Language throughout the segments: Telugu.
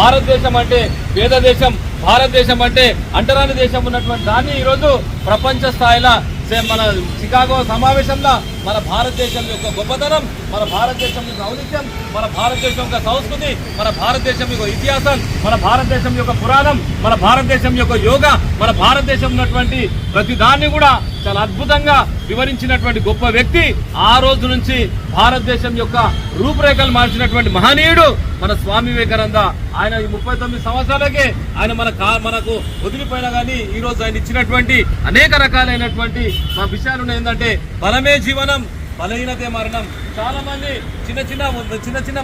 భారతదేశం అంటే పేద దేశం భారతదేశం అంటే అంటరాని దేశం ఉన్నటువంటి దాన్ని ఈరోజు ప్రపంచ స్థాయిలో మన చికాగో సమావేశంలో మన భారతదేశం యొక్క గొప్పతనం మన భారతదేశం యొక్క ఔనిత్యం మన భారతదేశం యొక్క సంస్కృతి మన భారతదేశం యొక్క ఇతిహాసం మన భారతదేశం యొక్క పురాణం మన భారతదేశం యొక్క యోగా మన భారతదేశం ఉన్నటువంటి ప్రతి దాన్ని కూడా చాలా అద్భుతంగా వివరించినటువంటి గొప్ప వ్యక్తి ఆ రోజు నుంచి భారతదేశం యొక్క రూపురేఖలు మార్చినటువంటి మహనీయుడు మన స్వామి వివేకానంద. ఆయన ఈ ముప్పై తొమ్మిది సంవత్సరాలకే ఆయన మన కా- మనకు వదిలిపోయినా కానీ ఈ రోజు ఆయన ఇచ్చినటువంటి అనేక రకాలైనటువంటి మా విషయాలు ఉన్నాయి. ఏంటంటే బలమే జీవనం బలహీనతే మరణం చాలా మంది చిన్న చిన్న చిన్న చిన్న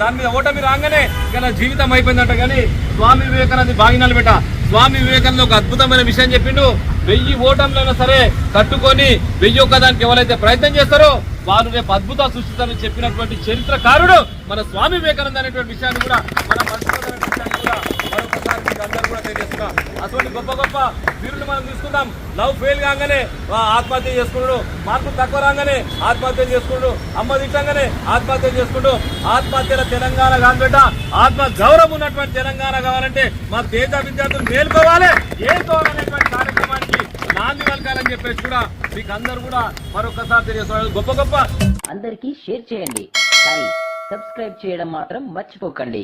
దాని మీద ఓటమి రాగానే ఇలా జీవితం అయిపోయిందంట. కానీ స్వామి వివేకానంద బాగినాలు పెట్ట. స్వామి వివేకానంద ఒక అద్భుతమైన విషయం చెప్పిండు. వెయ్యి ఓటంలైనా సరే కట్టుకొని వెయ్యి ఒక్కదానికి ఎవరైతే ప్రయత్నం చేస్తారో వారు రేపు అద్భుత సృష్టిస్తారని చెప్పినటువంటి చరిత్రకారుడు మన స్వామి వివేకానంద అనేటువంటి విషయాన్ని కూడా మనం మర్చిపోతున్న విషయాన్ని కూడా మరొకసారి మీకు అందరూ అటువంటి గొప్ప గొప్ప వీరులు మనం తీసుకుందాం. లవ్ ఫెయిల్ కాగానే ఆత్మహత్య చేసుకుంటు మార్కులు తక్కువ రాగానే ఆత్మహత్య చేసుకుంటు అమ్మ తిట్టంగానే ఆత్మహత్య చేసుకుంటూ ఆత్మహత్యల తెలంగాణ కాదు ఆత్మ గౌరవం ఉన్నటువంటి తెలంగాణ కావాలంటే మా తేజ విద్యార్థులు మేల్కోవాలి. ఏం కార్యక్రమానికి నాంది పలకాలని చెప్పేసి కూడా మీకు అందరు కూడా మరొకసారి తెలియజేస్తున్నారు. గొప్ప గొప్ప అందరికీ షేర్ చేయండి. కానీ సబ్స్క్రైబ్ చేయడం మాత్రం మర్చిపోకండి.